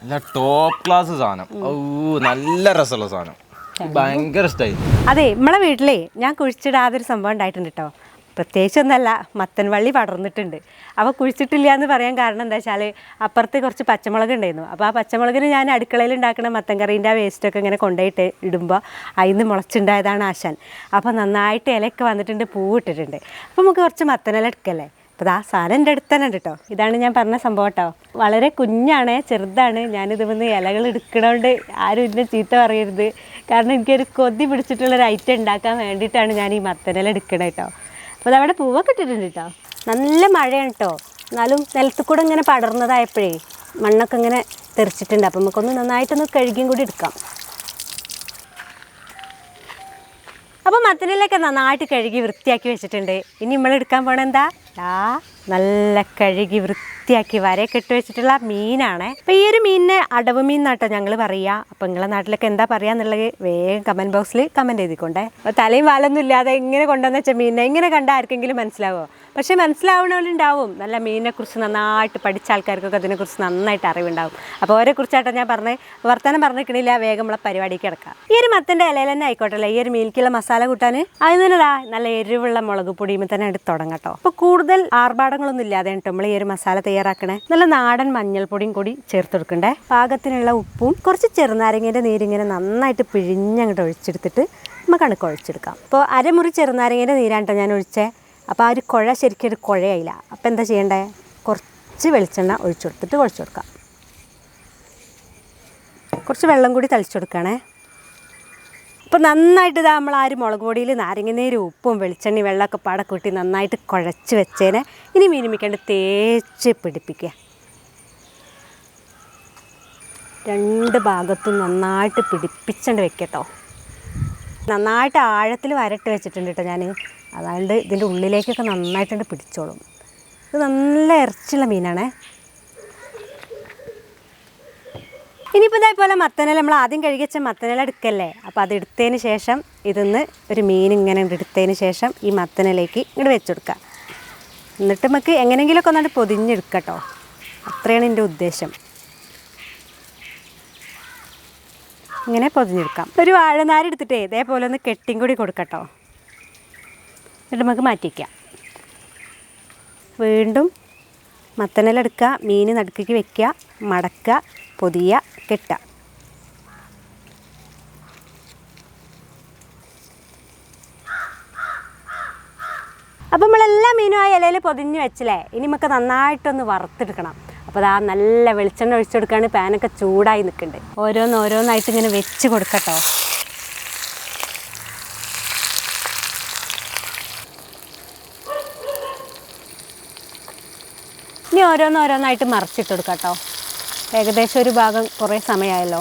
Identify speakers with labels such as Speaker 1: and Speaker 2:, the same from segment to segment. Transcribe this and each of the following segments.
Speaker 1: നല്ല top class സാധനം. ഓ നല്ല രസമുള്ള സാധനം. ഭയങ്കര സ്റ്റൈൽ
Speaker 2: അതെ നമ്മളെ വീട്ടിലേ ഞാൻ കുഴിച്ചിടാതൊരു സംഭവം ഉണ്ടായിട്ടുണ്ട് കേട്ടോ പ്രത്യേകിച്ചൊന്നല്ല മത്തൻ വള്ളി പടർന്നിട്ടുണ്ട്. അപ്പോൾ കുഴിച്ചിട്ടില്ല എന്ന് പറയാൻ കാരണം എന്താ വെച്ചാൽ അപ്പുറത്ത് കുറച്ച് പച്ചമുളക് ഉണ്ടായിരുന്നു. അപ്പോൾ ആ പച്ചമുളകിന് ഞാൻ അടുക്കളയിൽ ഉണ്ടാക്കുന്ന മത്തൻ കറീന്റെ ആ വേസ്റ്റൊക്കെ ഇങ്ങനെ കൊണ്ടുപോയിട്ട് ഇടുമ്പോൾ അതിൽ നിന്ന് മുളച്ചുണ്ടായതാണ് ആശാൻ. അപ്പോൾ നന്നായിട്ട് ഇലയൊക്കെ വന്നിട്ടുണ്ട് പൂവിട്ടിട്ടുണ്ട് അപ്പോൾ നമുക്ക് കുറച്ച് മത്തനില എടുക്കല്ലേ? അപ്പോൾ ആ സാധനം എന്റെ അടുത്ത് തന്നെ ഉണ്ട് കേട്ടോ ഇതാണ് ഞാൻ പറഞ്ഞ സംഭവം കേട്ടോ വളരെ കുഞ്ഞാണ് ചെറുതാണ്. ഞാനിത് വന്ന് ഇലകൾ എടുക്കണോണ്ട് ആരും ഇതിനെ ചീത്ത പറയരുത്. കാരണം എനിക്കൊരു കൊതി പിടിച്ചിട്ടുള്ളൊരു ഐറ്റം ഉണ്ടാക്കാൻ വേണ്ടിയിട്ടാണ് ഞാൻ ഈ മത്തനില എടുക്കണത് കേട്ടോ അപ്പോൾ അതവിടെ പൂവൊക്കെ ഇട്ടിട്ടുണ്ട് കേട്ടോ നല്ല മഴയാണ് കേട്ടോ എന്നാലും നിലത്ത് കൂടെ ഇങ്ങനെ പടർന്നതായപ്പോഴേ മണ്ണൊക്കെ ഇങ്ങനെ തെറിച്ചിട്ടുണ്ട്. അപ്പോൾ നമുക്കൊന്ന് നന്നായിട്ടൊന്ന് കഴുകിയും കൂടി എടുക്കാം. അപ്പോൾ മത്തനിലൊക്കെ നന്നായിട്ട് കഴുകി വൃത്തിയാക്കി വെച്ചിട്ടുണ്ട്. ഇനി നമ്മൾ എടുക്കാൻ പോണ ആ നല്ല കഴുകി വൃത്തിയാക്കി വരെ ഇട്ട് വെച്ചിട്ടുള്ള മീനാണ്. അപ്പോൾ ഈ ഒരു മീനിനെ അടവ് മീൻ എന്നാട്ടോ ഞങ്ങൾ പറയുക അപ്പോൾ നിങ്ങളെ നാട്ടിലൊക്കെ എന്താ പറയുക എന്നുള്ളത് വേഗം കമന്റ് ബോക്സിൽ കമന്റ് അപ്പോൾ തലയും വാലൊന്നും ഇല്ലാതെ ഇങ്ങനെ കൊണ്ടുവന്ന വെച്ചാൽ മീനിനെ ഇങ്ങനെ കണ്ട ആർക്കെങ്കിലും മനസ്സിലാവോ? പക്ഷേ മനസ്സിലാവണവരുണ്ടാവും. നല്ല മീനിനെക്കുറിച്ച് നന്നായിട്ട് പഠിച്ച ആൾക്കാർക്കൊക്കെ അതിനെക്കുറിച്ച് നന്നായിട്ട് അറിവുണ്ടാവും. അപ്പോൾ ഓരോ കുറിച്ചായിട്ടാണ് ഞാൻ പറഞ്ഞത് വർത്തമാനം പറഞ്ഞിരിക്കണില്ല. വേഗം നമ്മളെ പരിപാടിക്ക് കിടക്കാം. ഈ ഒരു മത്തന്റെ ഇലയിൽ തന്നെ ആയിക്കോട്ടെ. ഈ ഒരു മീൽക്കുള്ള മസാല കൂട്ടാൻ അതിന് തന്നെ നല്ല എരിവുള്ള മുളക് പൊടിയുമ്പോൾ തന്നെ എടുത്ത് തുടങ്ങട്ടോ അപ്പോൾ കൂടുതൽ ആർഭാടങ്ങളൊന്നും ഇല്ലാതെ നമ്മൾ ഈ ഒരു മസാല തയ്യാറാക്കണേ. നല്ല നാടൻ മഞ്ഞൾപ്പൊടിയും കൂടി ചേർത്ത് കൊടുക്കണ്ടേ പാകത്തിനുള്ള ഉപ്പും കുറച്ച് ചെറുനാരങ്ങേന്റെ നീരിങ്ങനെ നന്നായിട്ട് പിഴിഞ്ഞങ്ങോട്ട് ഒഴിച്ചെടുത്തിട്ട് നമുക്ക് കണക്ക് ഒഴിച്ചെടുക്കാം അപ്പോൾ അരമുറി ചെറുനാരങ്ങേന്റെ നീരാണ് കേട്ടോ ഞാൻ ഒഴിച്ചേ. അപ്പോൾ ആ ഒരു കുഴ ശരിക്കും ഒരു കുഴയായില്ല. അപ്പോൾ എന്താ ചെയ്യണ്ടേ? കുറച്ച് വെളിച്ചെണ്ണ ഒഴിച്ചു കൊടുത്തിട്ട് കുഴച്ചു കൊടുക്കാം. കുറച്ച് വെള്ളം കൂടി തളിച്ചു കൊടുക്കണേ. അപ്പോൾ നന്നായിട്ട് ഇതാ നമ്മൾ ആ മുളക് പൊടിയിൽ നാരങ്ങനീരും ഉപ്പും വെളിച്ചെണ്ണി വെള്ളമൊക്കെ പാടെ കൂട്ടി നന്നായിട്ട് കുഴച്ച് വെച്ചേനെ. ഇനി മീനുമിക്കാണ്ട് തേച്ച് പിടിപ്പിക്കുക. രണ്ട് ഭാഗത്തും നന്നായിട്ട് പിടിപ്പിച്ചുകൊണ്ട് വെക്കട്ടോ. നന്നായിട്ട് ആഴത്തിൽ വരട്ട് വെച്ചിട്ടുണ്ട് കേട്ടോ ഞാൻ അതായത് ഇതിന്റെ ഉള്ളിലേക്കൊക്കെ നന്നായിട്ടുണ്ട് പിടിച്ചോളും. ഇത് നല്ല ഇറച്ചിയുള്ള മീനാണേ. ഇനിയിപ്പോൾ ഇതേപോലെ മത്തനില നമ്മൾ ആദ്യം കഴുകിച്ച മത്തനില എടുക്കല്ലേ? അപ്പോൾ അത് എടുത്തതിന് ശേഷം ഇതിന്ന് ഒരു മീൻ ഇങ്ങനെ എടുത്തതിന് ശേഷം ഈ മത്തനിലേക്ക് ഇങ്ങോട്ട് വെച്ച് എന്നിട്ട് നമുക്ക് എങ്ങനെയെങ്കിലുമൊക്കെ ഒന്നാണ്ട് പൊതിഞ്ഞെടുക്കട്ടോ. അത്രയാണ് എന്റെ ഉദ്ദേശം. ഇങ്ങനെ പൊതിഞ്ഞെടുക്കാം. ഒരു വാഴനാര് എടുത്തിട്ടേ ഇതേപോലെ ഒന്ന് കെട്ടിയും കൂടി കൊടുക്കട്ടോ. എന്നിട്ട് നമുക്ക് മാറ്റിക്കാം വീണ്ടും മത്തനിലെടുക്കുക മീൻ നടുക്കേക്ക് വെക്കുക മടക്കുക. പൊതിയുക കെട്ടുക അപ്പം നമ്മളെല്ലാ മീനും ആ ഇലയിൽ പൊതിഞ്ഞ് വെച്ചില്ലേ? ഇനി നമുക്ക് നന്നായിട്ടൊന്ന് വറുത്തെടുക്കണം. അപ്പോൾ അതാ നല്ല വെളിച്ചെണ്ണ ഒഴിച്ചെടുക്കുകയാണ് പാനൊക്കെ ചൂടായി നിൽക്കുന്നുണ്ട്. ഓരോന്ന് ഓരോന്നായിട്ട് ഇങ്ങനെ വെച്ച് കൊടുക്കട്ടോ. ഇനി ഓരോന്ന് ഓരോന്നായിട്ട് മറിച്ചിട്ട് കൊടുക്കാം കേട്ടോ ഏകദേശം ഒരു ഭാഗം കുറേ സമയമായല്ലോ.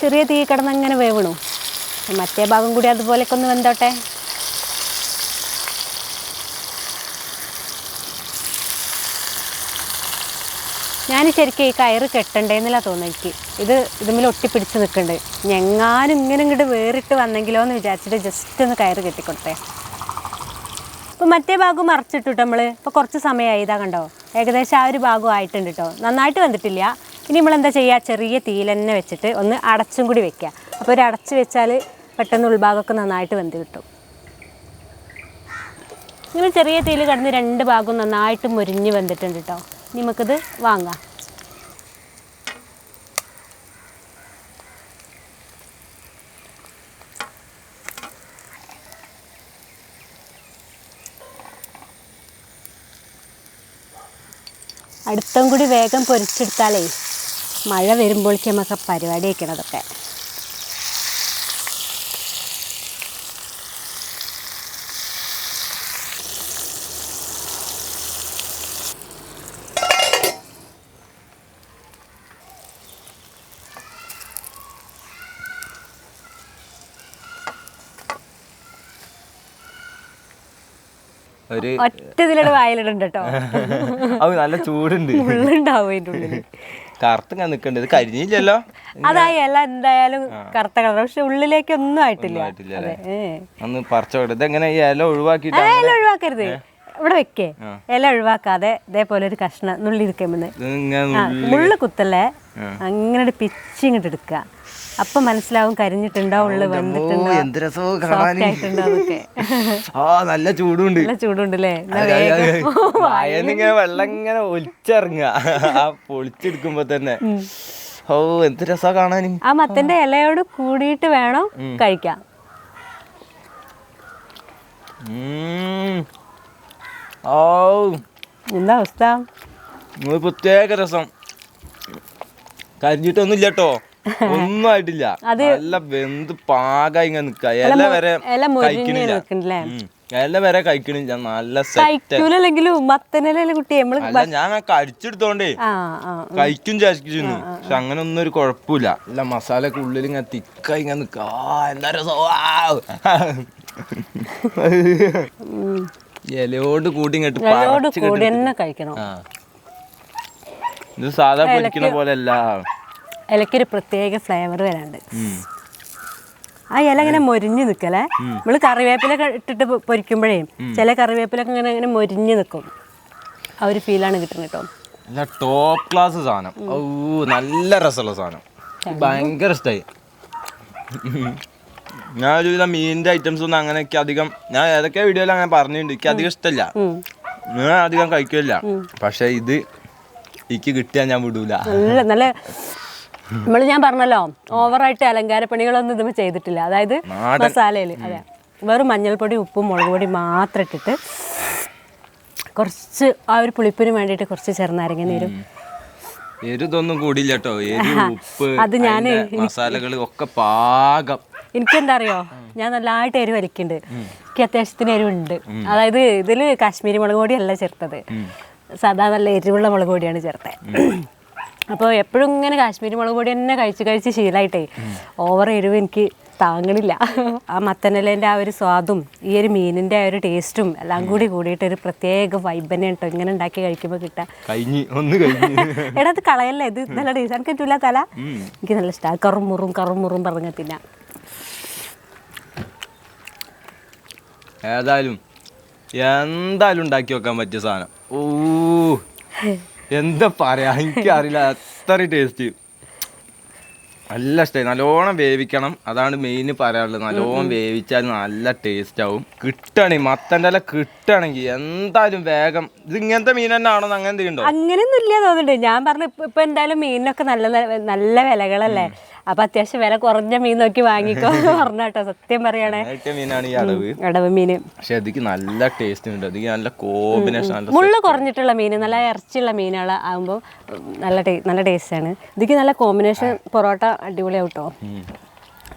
Speaker 2: ചെറിയ തീ കിടന്ന് അങ്ങനെ വേവണു? മറ്റേ ഭാഗം കൂടി അതുപോലെയൊക്കെ ഒന്ന് വെന്തോട്ടെ. ഞാൻ ശരിക്കും ഈ കയറ് കെട്ടണ്ടേന്നില്ല എനിക്ക്. ഇത് ഇതുമിൽ ഒട്ടിപ്പിടിച്ച് നിൽക്കുന്നുണ്ട് ഞെങ്ങാനും ഇങ്ങനെ ഇങ്ങോട്ട് വേറിട്ട് വന്നെങ്കിലോ എന്ന് വിചാരിച്ചിട്ട് ജസ്റ്റ് ഒന്ന് കയറ് കെട്ടിക്കൊടുത്തേ. ഇപ്പോൾ മറ്റേ ഭാഗം മറച്ചിട്ടു നമ്മൾ ഇപ്പോൾ കുറച്ച് സമയമായി ഇതാ കണ്ടോ? ഏകദേശം ആ ഒരു ഭാഗം ആയിട്ടുണ്ട് കേട്ടോ നന്നായിട്ട് വന്നിട്ടില്ല. ഇനി നമ്മൾ എന്താ ചെയ്യുക ചെറിയ തീയിൽ തന്നെ വെച്ചിട്ട് ഒന്ന് അടച്ചും കൂടി വെക്കുക അപ്പോൾ ഒരു അടച്ച് വെച്ചാൽ പെട്ടെന്ന് ഉൾഭാഗമൊക്കെ നന്നായിട്ട് വെന്ത് കിട്ടും. ഇങ്ങനെ ചെറിയ തീയിൽ കിടന്ന് രണ്ട് ഭാഗവും നന്നായിട്ട് മുരിഞ്ഞ് വെന്തിട്ടുണ്ട് കേട്ടോ നമുക്കിത് വാങ്ങാം. അടുത്തും കൂടി വേഗം പൊരിച്ചെടുത്താലേ മഴ വരുമ്പോഴേക്കും നമുക്ക് പരിപാടി വയ്ക്കണതൊക്കെ
Speaker 1: ഒരു
Speaker 2: ഒറ്റ ഇതിലൂടെ വായിലിടുണ്ട് കേട്ടോ.
Speaker 1: അത് നല്ല ചൂടുണ്ട്.
Speaker 2: ഉള്ളുണ്ടാവും അതിന്റെ ഉള്ളിൽ
Speaker 1: കറുത്ത് ഞാൻ നിൽക്കണ്ട് ഇത് കരിഞ്ഞില്ലല്ലോ.
Speaker 2: അതാ എന്തായാലും കറുത്ത കളർ പക്ഷെ ഉള്ളിലേക്ക് ഒന്നും ആയിട്ടില്ല.
Speaker 1: അന്ന് പറിച്ചോട്ടെ ഇതെങ്ങനെ ഈ ഇല ഒഴിവാക്കിയിട്ട്
Speaker 2: ഇല ഒഴിവാക്കരുത്. ഇവിടെ വെക്കേ. ഇല ഒഴിവാക്കാതെ ഇതേപോലെ ഒരു കഷ്ണം നുള്ളി ഇരിക്കുമ്പോൾ മുള്ളു കുത്തല്ലേ? അങ്ങനെ പിച്ച് ഇങ്ങോട്ട് എടുക്കുക അപ്പൊ മനസ്സിലാവും കരിഞ്ഞിട്ടുണ്ടോ ഉള്ളു വെന്തിട്ടുണ്ടോ
Speaker 1: എന്ത് രസമോ
Speaker 2: സോഫ്റ്റ്
Speaker 1: ആ നല്ല ചൂടുണ്ട്.
Speaker 2: നല്ല ചൂടുണ്ടല്ലേ? എന്നാ വേഗം
Speaker 1: വായന്നിങ്ങനെ വെള്ളം ഇങ്ങനെ ഒലിച്ചിറങ്ങുക. ആ പൊളിച്ചെടുക്കുമ്പോ തന്നെ. ഓ എന്ത് രസാ കാണാൻ.
Speaker 2: ആ മത്തന്റെ ഇലയോട് കൂടിയിട്ട് വേണം
Speaker 1: കഴിക്കാം. ഓ.
Speaker 2: എന്താ അവസ്ഥ?
Speaker 1: പ്രത്യേക രസം. കരിഞ്ഞിട്ടൊന്നും ഇല്ല കേട്ടോ ഒന്നും ആയിട്ടില്ല നല്ല വെന്ത് പാക ഇങ്ങനെ നിക്ക. ഇല വരെ
Speaker 2: ഇല മുരിഞ്ഞ്
Speaker 1: കഴിക്കണില്ല. ഇല വരെ കഴിക്കണില്ല. നല്ല സെറ്റ് ഞാൻ
Speaker 2: കഴിച്ചെടുത്തോണ്ടേ
Speaker 1: കഴിക്കും ചാച്ചിരുന്നു പക്ഷെ അങ്ങനെ ഒന്നും ഒരു കുഴപ്പമില്ല. അല്ല മസാല ഒക്കെ ഉള്ളിൽ ഇങ്ങനെ തിക്കായി ഇങ്ങനെ നിക്ക. എന്താ രസം. ഇലയോട് കൂടി ഇങ്ങോട്ട്
Speaker 2: ഇലയോട് കൂടി തന്നെ കഴിക്കണം.
Speaker 1: ഇത് സാധാ പൊരിക്കുന്ന പോലെ അല്ല
Speaker 2: ഇലക്കൊരു പ്രത്യേക ഫ്ലേവർ വരാണ്ട് ആ ഇല ഇങ്ങനെ മൊരിഞ്ഞ് നിൽക്കല്ലേ നമ്മൾ കറിവേപ്പിലൊക്കെ ഇട്ടിട്ട് പൊരിക്കുമ്പോഴേ ചില കറിവേപ്പിലൊക്കെ ഇങ്ങനെ ഇങ്ങനെ മൊരിഞ്ഞ് നിൽക്കും ആ ഒരു ഫീലാണ് കിട്ടുന്നത് കേട്ടോ.
Speaker 1: നല്ല ടോപ്പ് ക്ലാസ് സാധനം. ഓ നല്ല രസമുള്ള സാധനം. ഭയങ്കര ഇഷ്ടമായി ഞാൻ ഒരുവിധം മീനിന്റെ ഐറ്റംസ് ഒന്നും അങ്ങനെ അധികം ഞാൻ ഏതൊക്കെ വീഡിയോയിൽ അങ്ങനെ പറഞ്ഞിട്ടുണ്ട്. എനിക്ക് അധികം ഇഷ്ടമല്ല ഞാൻ അധികം കഴിക്കില്ല. പക്ഷെ ഇത് എനിക്ക് കിട്ടിയാൽ ഞാൻ വിടൂല.
Speaker 2: നല്ല നല്ല നമ്മൾ ഞാൻ പറഞ്ഞല്ലോ ഓവറായിട്ട് അലങ്കാര പണികളൊന്നും ഇതുമ്പോൾ ചെയ്തിട്ടില്ല. അതായത്. മസാലയിൽ അതെ. വെറും മഞ്ഞൾപ്പൊടി ഉപ്പും മുളക് പൊടി മാത്രം ഇട്ടിട്ട് കുറച്ച് ആ ഒരു പുളിപ്പിന് വേണ്ടിയിട്ട് കുറച്ച് ചെറുനാരങ്ങ നീരും.
Speaker 1: എരുതൊന്നും കൂടിയില്ല കേട്ടോ ഉപ്പ്
Speaker 2: അത് ഞാൻ
Speaker 1: മസാലകൾ ഒക്കെ പാകം.
Speaker 2: എനിക്കെന്താ അറിയോ ഞാൻ നല്ലതായിട്ട് എരിവ് വലിക്കുന്നുണ്ട് എനിക്ക് അത്യാവശ്യത്തിന് എരിവുണ്ട്. അതായത് ഇതിൽ കാശ്മീരി മുളക് പൊടിയല്ല ചേർത്തത്. സാധാ നല്ല എരിവുള്ള മുളക് പൊടിയാണ് ചേർത്തത് അപ്പോൾ എപ്പോഴും ഇങ്ങനെ കാശ്മീരി മുളക് പൊടി തന്നെ കഴിച്ച് കഴിച്ച് ശീലമായിട്ടേ ഓവർ എരിവ് എനിക്ക് താങ്ങണില്ല. ആ മത്തനിലേന്റെ ആ ഒരു സ്വാദും ഈ ഒരു മീനിന്റെ ആ ഒരു ടേസ്റ്റും എല്ലാം കൂടി കൂടിയിട്ട് ഒരു പ്രത്യേക വൈബ് തന്നെ കേട്ടോ ഇങ്ങനെ ഉണ്ടാക്കി കഴിക്കുമ്പോൾ
Speaker 1: കഴിഞ്ഞ്
Speaker 2: എടാ അത് കളയല്ലേ? ഇത് നല്ല ടേസ്റ്റ്. എനിക്ക് കിട്ടൂല തല? എനിക്ക് നല്ല ഇഷ്ടമാണ് കറും മുറും കറും മുറും പറഞ്ഞ തിന്നാം.
Speaker 1: ഏതായാലും എന്തായാലും ഉണ്ടാക്കി വെക്കാൻ പറ്റിയ സാധനം. ഓ എന്താ പറയാ? എനിക്കറിയില്ല. അത്ര ടേസ്റ്റ് നല്ല ഇഷ്ടമായി നല്ലോണം വേവിക്കണം. അതാണ് മെയിൻ പറയാനുള്ളത്. നല്ലോണം വേവിച്ചാൽ നല്ല ടേസ്റ്റ് ആവും. കിട്ടണേ മത്തന്റെ ഇല കിട്ടണമെങ്കിൽ എന്തായാലും വേഗം. ഇത് ഇങ്ങനത്തെ മീൻ തന്നെ ആണോ അങ്ങനെ എന്തെങ്കിലും
Speaker 2: അങ്ങനെയൊന്നും ഇല്ല തോന്നുന്നുണ്ട്. ഞാൻ പറഞ്ഞു ഇപ്പൊ എന്തായാലും മീനിനൊക്കെ നല്ല നല്ല വിലകളല്ലേ? അപ്പൊ അത്യാവശ്യം വില കുറഞ്ഞ മീൻ നോക്കി വാങ്ങിക്കോ പറഞ്ഞാട്ടോ. സത്യം പറയണേ.
Speaker 1: മീനാണ് ഈ അടവ്.
Speaker 2: അടവ് മീന്
Speaker 1: പക്ഷെ അതിക്ക് നല്ല ടേസ്റ്റ് ഉണ്ട്. അതിക്ക് നല്ല കോമ്പിനേഷൻ മുള്ള
Speaker 2: മുള്ളു കുറഞ്ഞിട്ടുള്ള മീൻ നല്ല ഇറച്ചിയുള്ള മീനുകൾ ആകുമ്പോൾ നല്ല നല്ല ടേസ്റ്റ് ആണ്. ഇതിക്ക് നല്ല കോമ്പിനേഷൻ പൊറോട്ട അടിപൊളിയാവും കേട്ടോ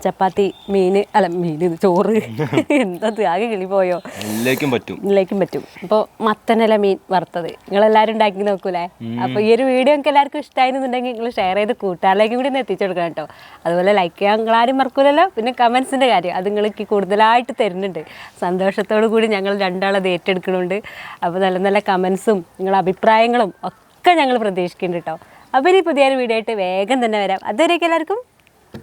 Speaker 2: ചപ്പാത്തി മീൻ അല്ല മീൻ ചോറ്. എന്താ ആകെ കിളി പോയോ
Speaker 1: എല്ലാവർക്കും പറ്റും.
Speaker 2: ഇതിലേക്കും പറ്റും. അപ്പോൾ മത്തനല മീൻ വറുത്തത്. നിങ്ങൾ എല്ലാരും ഉണ്ടാക്കി നോക്കൂലേ? അപ്പോൾ ഈ ഒരു വീഡിയോ നിങ്ങൾക്ക് എല്ലാവർക്കും ഇഷ്ടമായിരുന്നുണ്ടെങ്കിൽ നിങ്ങൾ ഷെയർ ചെയ്ത് കൂട്ടുകാരിലേക്കും കൂടി ഒന്ന് എത്തിച്ചു കൊടുക്കണം കേട്ടോ. അതുപോലെ ലൈക്ക് ചെയ്യാൻ നിങ്ങൾ ആരും മറക്കൂലല്ലോ. പിന്നെ കമൻസിന്റെ കാര്യം. അത് നിങ്ങൾക്ക് കൂടുതലായിട്ട് തരുന്നുണ്ട്. സന്തോഷത്തോടു കൂടി ഞങ്ങൾ രണ്ടാളത് ഏറ്റെടുക്കുന്നുണ്ട്. അപ്പോൾ നല്ല നല്ല കമൻസും നിങ്ങളുടെ അഭിപ്രായങ്ങളും ഒക്കെ ഞങ്ങൾ പ്രതീക്ഷിക്കുന്നുണ്ട് കേട്ടോ. അപ്പോൾ ഇനി പുതിയൊരു വീഡിയോ ആയിട്ട് വേഗം തന്നെ വരാം. അതുവരേക്കും എല്ലാവർക്കും.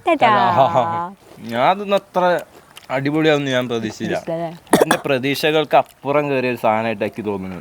Speaker 1: ഞാൻ അതൊന്നും അത്ര അടിപൊളിയാവുമെന്ന് ഞാൻ പ്രതീക്ഷിച്ചില്ല. എന്റെ പ്രതീക്ഷകൾക്ക് അപ്പുറം കയറിയ ഒരു സാധനമായിട്ട് എനിക്ക് തോന്നുന്നു